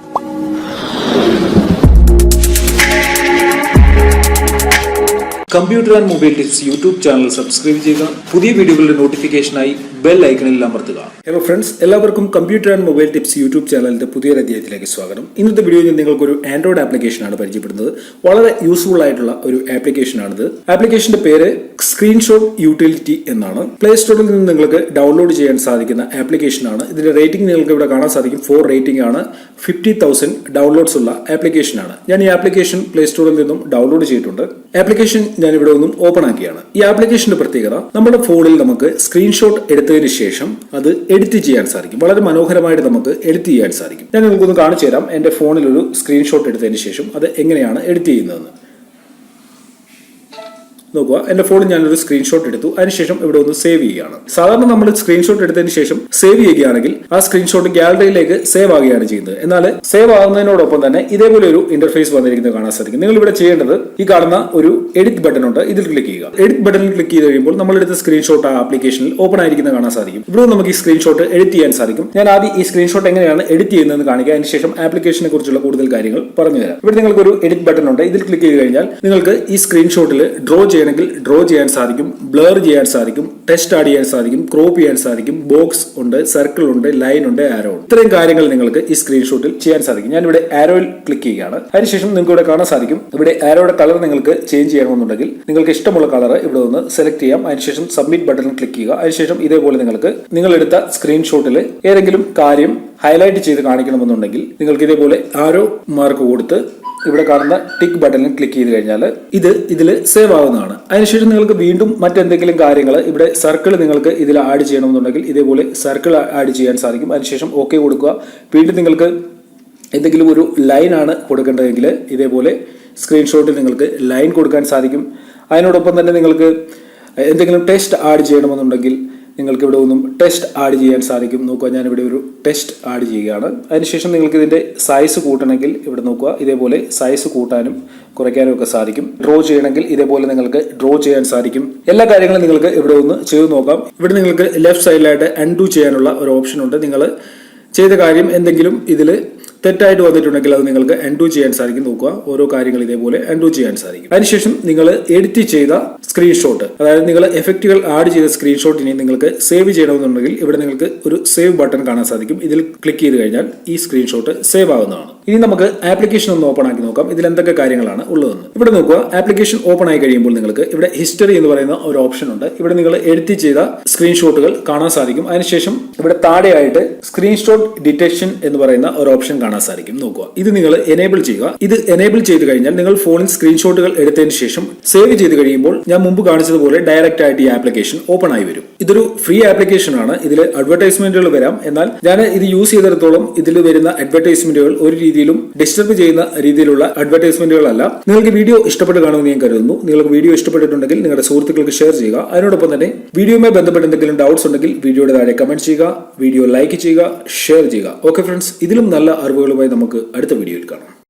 you computer and mobile tips YouTube channel subscribe ചെയ്യുക. പുതിയ വീഡിയോകളുടെ നോട്ടിഫിക്കേഷനായി ബെൽ ഐക്കണിൽ അമർത്തുക. ഹലോ ഫ്രണ്ട്സ് എല്ലാവർക്കും computer and mobile tips YouTube ചാനലിന്റെ പുതിയൊരു അധ്യായത്തിലേക്ക് സ്വാഗതം. ഇന്നത്തെ വീഡിയോയിൽ നിങ്ങൾക്കൊരു ആൻഡ്രോയിഡ് ആപ്ലിക്കേഷനാണ് പരിചയപ്പെടുന്നത്. വളരെ യൂസ്ഫുൾ ആയിട്ടുള്ള ഒരു ആപ്ലിക്കേഷനാണിത് ആപ്ലിക്കേഷന്റെ പേര് സ്ക്രീൻഷോട്ട് യൂട്ടിലിറ്റി എന്നാണ്. പ്ലേ സ്റ്റോറിൽ നിന്ന് നിങ്ങൾക്ക് ഡൗൺലോഡ് ചെയ്യാൻ സാധിക്കുന്ന ആപ്ലിക്കേഷനാണ് ഇതിന്റെ റേറ്റിംഗ് നിങ്ങൾക്ക് ഇവിടെ കാണാൻ സാധിക്കും. ഫോർ റേറ്റിംഗ് ആണ്. ഫിഫ്റ്റി തൗസൻഡ് ഡൗൺലോഡ്സ് ഉള്ള ആപ്ലിക്കേഷനാണ് ഞാൻ ഈ ആപ്ലിക്കേഷൻ പ്ലേ സ്റ്റോറിൽ നിന്നും ഡൗൺലോഡ് ചെയ്തിട്ടുണ്ട്. ആപ്ലിക്കേഷൻ ഞാൻ ഇവിടെ ഒന്നും ഓപ്പൺ ആക്കിയാണ്. ഈ ആപ്ലിക്കേഷന്റെ പ്രത്യേകത നമ്മുടെ ഫോണിൽ നമുക്ക് സ്ക്രീൻഷോട്ട് എടുത്തതിന് ശേഷം അത് എഡിറ്റ് ചെയ്യാൻ സാധിക്കും. വളരെ മനോഹരമായിട്ട് നമുക്ക് എഡിറ്റ് ചെയ്യാൻ സാധിക്കും. ഞാൻ നിങ്ങൾക്കൊന്ന് കാണിച്ചു തരാം എന്റെ ഫോണിൽ ഒരു സ്ക്രീൻഷോട്ട് എടുത്തതിന് ശേഷം അത് എങ്ങനെയാണ് എഡിറ്റ് ചെയ്യുന്നതെന്ന്. നോക്കുക. എന്റെ ഫോണിൽ ഞാനൊരു സ്ക്രീൻഷോട്ട് എടുത്തു. അതിനുശേഷം ഇവിടെ ഒന്ന് സേവ് ചെയ്യുകയാണ്. സാധാരണ നമ്മൾ സ്ക്രീൻഷോട്ട് എടുത്തതിന് ശേഷം സേവ് ചെയ്യുകയാണെങ്കിൽ ആ സ്ക്രീൻഷോട്ട് ഗാലറിയിലേക്ക് സേവ് ആവുകയാണ് ചെയ്യുന്നത്. എന്നാൽ സേവ് ആകുന്നതിനോടൊപ്പം തന്നെ ഇതേപോലെ ഒരു ഇന്റർഫേസ് വന്നിരിക്കുന്നത് കാണാൻ സാധിക്കും. നിങ്ങൾ ഇവിടെ ചെയ്യേണ്ടത് ഈ കാണുന്ന ഒരു എഡിറ്റ് ബട്ടൺ ഉണ്ട്. ഇതിൽ ക്ലിക്ക് ചെയ്യുക. എഡിറ്റ് ബട്ടണിൽ ക്ലിക്ക് ചെയ്ത് കഴിയുമ്പോൾ നമ്മൾ എടുത്ത സ്ക്രീൻഷോട്ട് ആ ആപ്ലിക്കേഷനിൽ ഓപ്പൺ ആയിരിക്കുന്ന കാണാൻ സാധിക്കും. ഇവിടെ നമുക്ക് ഈ സ്ക്രീൻഷോട്ട് എഡിറ്റ് ചെയ്യാൻ സാധിക്കും. ഞാൻ ആദ്യം ഈ സ്ക്രീൻഷോട്ട് എങ്ങനെയാണ് എഡിറ്റ് ചെയ്യുന്നതെന്ന് കാണിക്കുക അതിനുശേഷം ആപ്ലിക്കേഷനെ കുറിച്ചുള്ള കൂടുതൽ കാര്യങ്ങൾ പറഞ്ഞുതരാം ഇവിടെ നിങ്ങൾക്ക് ഒരു എഡിറ്റ് ബട്ടൺ ഉണ്ട്. ഇതിൽ ക്ലിക്ക് ചെയ്ത് കഴിഞ്ഞാൽ നിങ്ങൾക്ക് ഈ സ്ക്രീൻഷോട്ടിൽ ഡ്രോ ചെയ്യണമെങ്കിൽ ഡ്രോ ചെയ്യാൻ സാധിക്കും ബ്ലർ ചെയ്യാൻ സാധിക്കും ടെസ്റ്റ് ആഡ് ചെയ്യാൻ സാധിക്കും ക്രോപ്പ് ചെയ്യാൻ സാധിക്കും ബോക്സ് ഉണ്ട് സർക്കിൾ ഉണ്ട് ലൈൻ ഉണ്ട് ആരോ ഉണ്ട്. ഇത്രയും കാര്യങ്ങൾ നിങ്ങൾക്ക് ഈ സ്ക്രീൻഷോട്ടിൽ ചെയ്യാൻ സാധിക്കും. ഞാൻ ഇവിടെ ആരോയിൽ ക്ലിക്ക് ചെയ്യുകയാണ്. അതിനുശേഷം നിങ്ങൾക്ക് ഇവിടെ കാണാൻ സാധിക്കും. ഇവിടെ ആരോയുടെ കളർ നിങ്ങൾക്ക് ചേഞ്ച് ചെയ്യണമെന്നുണ്ടെങ്കിൽ നിങ്ങൾക്ക് ഇഷ്ടമുള്ള കളർ ഇവിടെ നിന്ന് സെലക്ട് ചെയ്യാം. അതിനുശേഷം സബ്മിറ്റ് ബട്ടണിൽ ക്ലിക്ക് ചെയ്യുക. അതിനുശേഷം ഇതേപോലെ നിങ്ങൾക്ക് നിങ്ങൾ എടുത്ത സ്ക്രീൻഷോട്ടിൽ ഏതെങ്കിലും കാര്യം ഹൈലൈറ്റ് ചെയ്ത് കാണിക്കണമെന്നുണ്ടെങ്കിൽ നിങ്ങൾക്ക് ഇതേപോലെ ആരോ മാർക്ക് കൊടുത്ത് ഇവിടെ കാണുന്ന ടിക്ക് ബട്ടണിൽ ക്ലിക്ക് ചെയ്ത് കഴിഞ്ഞാൽ ഇത് ഇതിൽ സേവ് ആവുന്നതാണ്. അതിനുശേഷം നിങ്ങൾക്ക് വീണ്ടും മറ്റെന്തെങ്കിലും കാര്യങ്ങൾ ഇവിടെ സർക്കിൾ നിങ്ങൾക്ക് ഇതിൽ ആഡ് ചെയ്യണമെന്നുണ്ടെങ്കിൽ ഇതേപോലെ സർക്കിൾ ആഡ് ചെയ്യാൻ സാധിക്കും. അതിനുശേഷം ഓക്കെ കൊടുക്കുക. വീണ്ടും നിങ്ങൾക്ക് എന്തെങ്കിലും ഒരു ലൈൻ ആണ് കൊടുക്കേണ്ടതെങ്കിൽ ഇതേപോലെ സ്ക്രീൻഷോട്ടിൽ നിങ്ങൾക്ക് ലൈൻ കൊടുക്കാൻ സാധിക്കും. അതിനോടൊപ്പം തന്നെ നിങ്ങൾക്ക് എന്തെങ്കിലും ടെസ്റ്റ് ആഡ് ചെയ്യണമെന്നുണ്ടെങ്കിൽ നിങ്ങൾക്ക് ഇവിടെ ഒന്നും ടെസ്റ്റ് ആഡ് ചെയ്യാൻ സാധിക്കും. നോക്കുക ഞാനിവിടെ ഒരു ടെസ്റ്റ് ആഡ് ചെയ്യുകയാണ്. അതിനുശേഷം നിങ്ങൾക്ക് ഇതിന്റെ സൈസ് കൂട്ടണമെങ്കിൽ ഇവിടെ നോക്കുക ഇതേപോലെ സൈസ് കൂട്ടാനും കുറയ്ക്കാനും ഒക്കെ സാധിക്കും. ഡ്രോ ചെയ്യണമെങ്കിൽ ഇതേപോലെ നിങ്ങൾക്ക് ഡ്രോ ചെയ്യാൻ സാധിക്കും. എല്ലാ കാര്യങ്ങളും നിങ്ങൾക്ക് ഇവിടെ ഒന്ന് ചെയ്തു നോക്കാം. ഇവിടെ നിങ്ങൾക്ക് ലെഫ്റ്റ് സൈഡിലായിട്ട് അൺഡു ചെയ്യാനുള്ള ഒരു ഓപ്ഷൻ ഉണ്ട്. നിങ്ങൾ ചെയ്ത കാര്യം എന്തെങ്കിലും ഇതിൽ തെറ്റായിട്ട് വന്നിട്ടുണ്ടെങ്കിൽ അത് നിങ്ങൾക്ക് എൻഡു ചെയ്യാൻ സാധിക്കും. നോക്കുക ഓരോ കാര്യങ്ങൾ ഇതേപോലെ എൻഡു ചെയ്യാൻ സാധിക്കും. അതിനുശേഷം നിങ്ങൾ എഡിറ്റ് ചെയ്ത സ്ക്രീൻഷോട്ട് അതായത് നിങ്ങൾ എഫക്റ്റുകൾ ആഡ് ചെയ്ത സ്ക്രീൻഷോട്ടിനെ നിങ്ങൾക്ക് സേവ് ചെയ്യണമെന്നുണ്ടെങ്കിൽ ഇവിടെ നിങ്ങൾക്ക് ഒരു സേവ് ബട്ടൺ കാണാൻ സാധിക്കും. ഇതിൽ ക്ലിക്ക് ചെയ്ത് കഴിഞ്ഞാൽ ഈ സ്ക്രീൻഷോട്ട് സേവ് ആവുന്നതാണ്. ഇനി നമുക്ക് ആപ്ലിക്കേഷൻ ഒന്ന് ഓപ്പൺ ആക്കി നോക്കാം. ഇതിൽ എന്തൊക്കെ കാര്യങ്ങളാണ് ഉള്ളതെന്ന്. ഇവിടെ നോക്കുക ആപ്ലിക്കേഷൻ ഓപ്പൺ ആയി കഴിയുമ്പോൾ നിങ്ങൾക്ക് ഇവിടെ ഹിസ്റ്ററി എന്ന് പറയുന്ന ഒരു ഓപ്ഷൻ ഉണ്ട്. ഇവിടെ നിങ്ങൾ എഡിറ്റ് ചെയ്ത സ്ക്രീൻഷോട്ടുകൾ കാണാൻ സാധിക്കും. അതിനുശേഷം ഇവിടെ താഴെയായിട്ട് സ്ക്രീൻഷോട്ട് ഡിറ്റക്ഷൻ എന്ന് പറയുന്ന ഒരു ഓപ്ഷൻ കാണാൻ സാധിക്കും. നോക്കുക. ഇത് നിങ്ങൾ എനേബിൾ ചെയ്യുക. ഇത് എനേബിൾ ചെയ്ത് കഴിഞ്ഞാൽ നിങ്ങൾ ഫോണിൽ സ്ക്രീൻഷോട്ടുകൾ എടുത്തതിന് ശേഷം സേവ് ചെയ്ത് കഴിയുമ്പോൾ ഞാൻ മുമ്പ് കാണിച്ചതുപോലെ ഡയറക്റ്റ് ആയിട്ട് ഈ ആപ്ലിക്കേഷൻ ഓപ്പൺ ആയി വരും. ഇതൊരു ഫ്രീ ആപ്ലിക്കേഷൻ ആണ്. ഇതിൽ അഡ്വർടൈസ്മെന്റുകൾ വരാം. എന്നാൽ ഞാൻ ഇത് യൂസ് ചെയ്തിടത്തോളം ഇതിൽ വരുന്ന അഡ്വർടൈസ്മെന്റുകൾ ഒരു രീതിയിലും ഡിസ്റ്റർബ് ചെയ്യുന്ന രീതിയിലുള്ള അഡ്വർടൈസ്മെന്റുകളല്ല നിങ്ങൾക്ക് വീഡിയോ ഇഷ്ടപ്പെട്ട് കാണുമെന്ന് ഞാൻ കരുതുന്നു. നിങ്ങൾക്ക് വീഡിയോ ഇഷ്ടപ്പെട്ടിട്ടുണ്ടെങ്കിൽ നിങ്ങളുടെ സുഹൃത്തുക്കൾക്ക് ഷെയർ ചെയ്യുക. അതിനോടൊപ്പം തന്നെ വീഡിയോയുമായി ബന്ധപ്പെട്ട് എന്തെങ്കിലും ഡൗട്ട്സ് ഉണ്ടെങ്കിൽ വീഡിയോയുടെ താഴെ കമന്റ് ചെയ്യുക വീഡിയോ ലൈക്ക് ചെയ്യുക ഷെയർ ചെയ്യുക. ഓക്കെ ഫ്രണ്ട്സ് ഇതിലും നല്ല അറിവുകളുമായി നമുക്ക് അടുത്ത വീഡിയോയിൽ കാണാം.